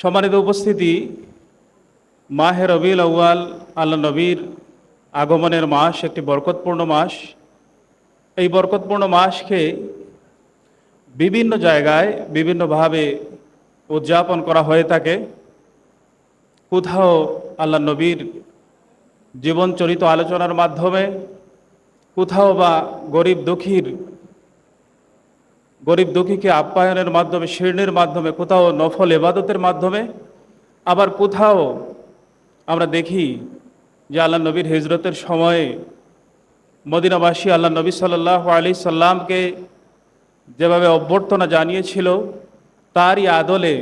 সম্মানিত উপস্থিতি, মাহে রবিউল আউয়াল আল্লাহ নবীর আগমনের মাস, একটি বরকতপূর্ণ মাস। এই বরকতপূর্ণ মাসকে বিভিন্ন জায়গায় বিভিন্নভাবে উদযাপন করা হয়ে থাকে। কোথাও আল্লাহ নবীর জীবনচরিত আলোচনার মাধ্যমে, কোথাও বা গরিব দুঃখীর গরিব দুঃখীকে আপ্যায়নের মাধ্যমে, শীর্ণের মাধ্যমে, কোথাও নফল এবাদতের মাধ্যমে, আবার কোথাও আমরা দেখি যে আল্লাহ নবীর হিজরতের সময়ে মদিনাবাসী আল্লাহ নবী সাল্লাহ আলি সাল্লামকে যেভাবে অভ্যর্থনা জানিয়েছিল, তারই আদলে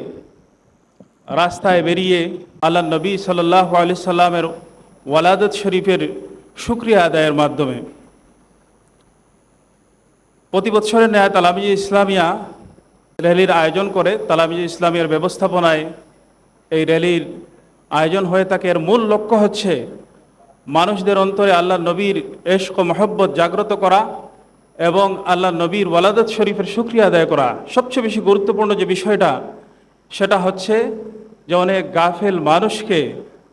রাস্তায় বেরিয়ে আল্লাহ নবী সাল্লাহ আলি সাল্লামের ওয়ালাদত শরীফের শুক্রিয়া আদায়ের মাধ্যমে প্রতি বছরের ন্যায় তালামিজ ইসলামিয়া র্যালির আয়োজন করে তালামিজ ইসলামিয়ার ব্যবস্থাপনায় এই র্যালির আয়োজন হয়ে থাকে। এর মূল লক্ষ্য হচ্ছে মানুষদের অন্তরে আল্লাহ নবীর এশক মহব্বত জাগ্রত করা এবং আল্লাহ নবীর ওয়ালাদত শরীফের শুক্রিয়া আদায় করা। সবচেয়ে বেশি গুরুত্বপূর্ণ যে বিষয়টা, সেটা হচ্ছে যে অনেক গাফেল মানুষকে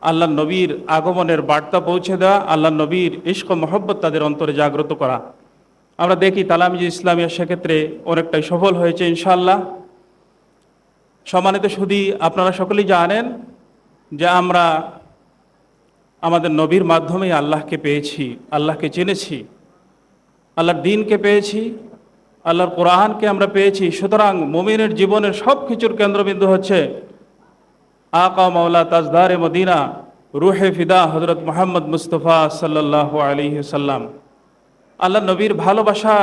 আল্লাহ নবীর আগমনের বার্তা পৌঁছে দেওয়া আল্লাহ নবীর ইস্ক মহব্বত তাদের অন্তরে জাগ্রত করা। আমরা দেখি তালামিজ ইসলামিয়া সেক্ষেত্রে অনেকটাই সফল হয়েছে ইনশাল্লাহ সম্মানিত শুধু আপনারা সকলেই জানেন যে আমরা আমাদের নবীর মাধ্যমেই আল্লাহকে পেয়েছি, আল্লাহকে চিনেছি আল্লাহর দিনকে পেয়েছি, আল্লাহর কোরআনকে আমরা পেয়েছি। সুতরাং মুমিনের জীবনের সব কিছুর কেন্দ্রবিন্দু হচ্ছে আকা মাওলা তাজদারে মদিনা, রুহে ফিদা হজরত মোহাম্মদ মুস্তফা সাল্লাহ আলী সাল্লাম আল্লাহ নবীর ভালোবাসা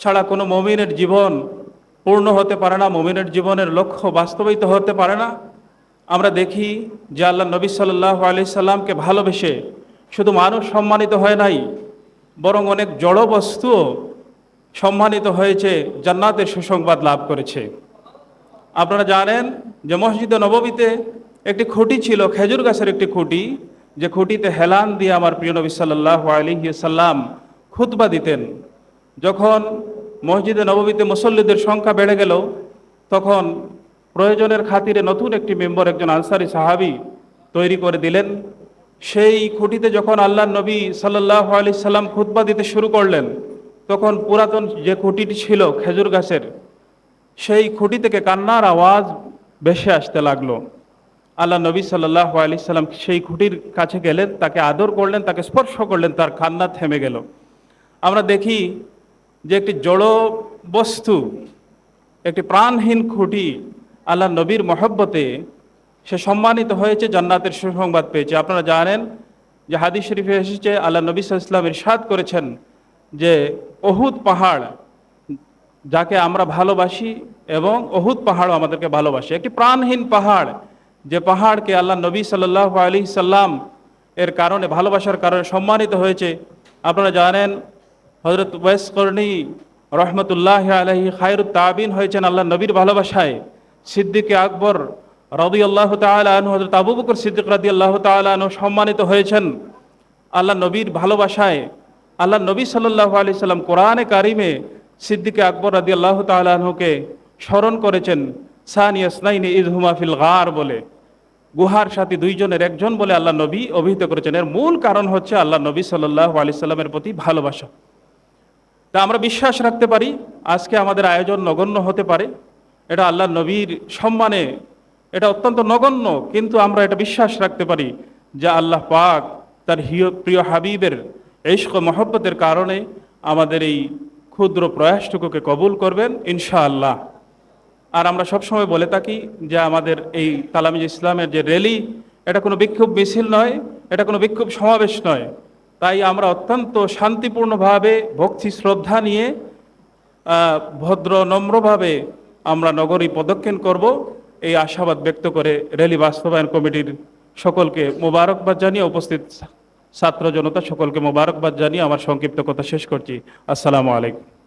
ছাড়া কোনো মমিনের জীবন পূর্ণ হতে পারে না, মমিনের জীবনের লক্ষ্য বাস্তবায়িত হতে পারে না। আমরা দেখি যে আল্লাহ নবী সাল্লাহ আলি সাল্লামকে ভালোবেসে শুধু মানুষ সম্মানিত হয় নাই, বরং অনেক জড় বস্তুও সম্মানিত হয়েছে, জান্নাতের সুসংবাদ লাভ করেছে। আপনারা জানেন যে মসজিদে নববীতে একটি খুঁটি ছিল, খেজুর গাছের একটি খুঁটি, যে খুঁটিতে হেলান দিয়ে আমার প্রিয় নবী সাল্লাহ আলী সাল্লাম খুতবা দিতেন। যখন মসজিদে নববীতে মুসল্লিদের সংখ্যা বেড়ে গেল, তখন প্রয়োজনের খাতিরে নতুন একটি মেম্বার একজন আনসারি সাহাবি তৈরি করে দিলেন। সেই খুঁটিতে যখন আল্লাহ নবী সাল্লাহ আলি সাল্লাম খুতবা দিতে শুরু করলেন, তখন পুরাতন যে খুঁটিটি ছিল খেজুর গাছের, সেই খুঁটি থেকে কান্নার আওয়াজ ভেসে আসতে লাগল। আল্লাহ নবী সাল্লাহ আলি সাল্লাম সেই খুঁটির কাছে গেলেন, তাকে আদর করলেন, তাকে স্পর্শ করলেন, তার কান্না থেমে গেল। আমরা দেখি যে একটি জড় বস্তু, একটি প্রাণহীন খুঁটি আল্লাহ নবীর মহব্বতে সে সম্মানিত হয়েছে, জান্নাতের সুসংবাদ পেয়েছে। আপনারা জানেন যে হাদিস শরীফে এসেছে, আল্লাহ নবী সাল্লাম ইরশাদ করেছেন যে অহুদ পাহাড় যাকে আমরা ভালোবাসি এবং অহুদ পাহাড়ও আমাদেরকে ভালোবাসে। একটি প্রাণহীন পাহাড়, যে পাহাড়কে আল্লাহ নবী সাল্লাহ আলি সাল্লাম এর কারণে, ভালোবাসার কারণে সম্মানিত হয়েছে। আপনারা জানেন হজরত ওয়েস করণী রহমতুল্লাহ আলহি খায়রুত তাবিন হয়েছেন আল্লাহ নবীর ভালোবাসায়। সিদ্দিকে আকবর রদি আল্লাহ তালু হজরত আবু বকর সিদ্দিক রাদি আল্লাহ তালু সম্মানিত হয়েছেন। আল্লাহ নবীর ভালোবাসায়, আল্লাহ নবী সাল্লাহ আলি সাল্লাম কোরআনে কারিমে সিদ্দিকে আকবর রাদি আল্লাহ তালুকে স্মরণ করেছেন সানিয়াসনাইনি ইদহুমা ফিল গার বলে। গুহার সাথে দুইজনের একজন বলে আল্লাহ নবী অভিহিত করেছেন। এর মূল কারণ হচ্ছে আল্লাহ নবী সাল্লাহ আলি সাল্লামের প্রতি ভালোবাসা। তা আমরা বিশ্বাস রাখতে পারি, আজকে আমাদের আয়োজন নগণ্য হতে পারে। এটা আল্লাহ নবীর সম্মানে এটা অত্যন্ত নগণ্য, কিন্তু আমরা এটা বিশ্বাস রাখতে পারি যে আল্লাহ পাক তার হিয়, প্রিয় হাবিবের এইস্ক মহব্বতের কারণে আমাদের এই ক্ষুদ্র প্রয়াসটুকুকে কবুল করবেন, ইনশাআল্লাহ। আর আমরা সবসময় বলে থাকি যে আমাদের এই তালামিজ ইসলামের যে র্যালি এটা কোনো বিক্ষোভ মিছিল নয়, এটা কোনো বিক্ষোভ সমাবেশ নয়। তাই আমরা অত্যন্ত শান্তিপূর্ণভাবে ভক্তি শ্রদ্ধা নিয়ে ভদ্র নম্রভাবে আমরা নগরী পদক্ষেপ করব। এই আশাবাদ ব্যক্ত করে র্যালি বাস্তবায়ন কমিটির সকলকে মোবারকবাদ জানিয়ে, উপস্থিত ছাত্র জনতা সকলকে মোবারকবাদ জানিয়ে আমার সংক্ষিপ্ত কথা শেষ করছি। আসসালামু আলাইকুম।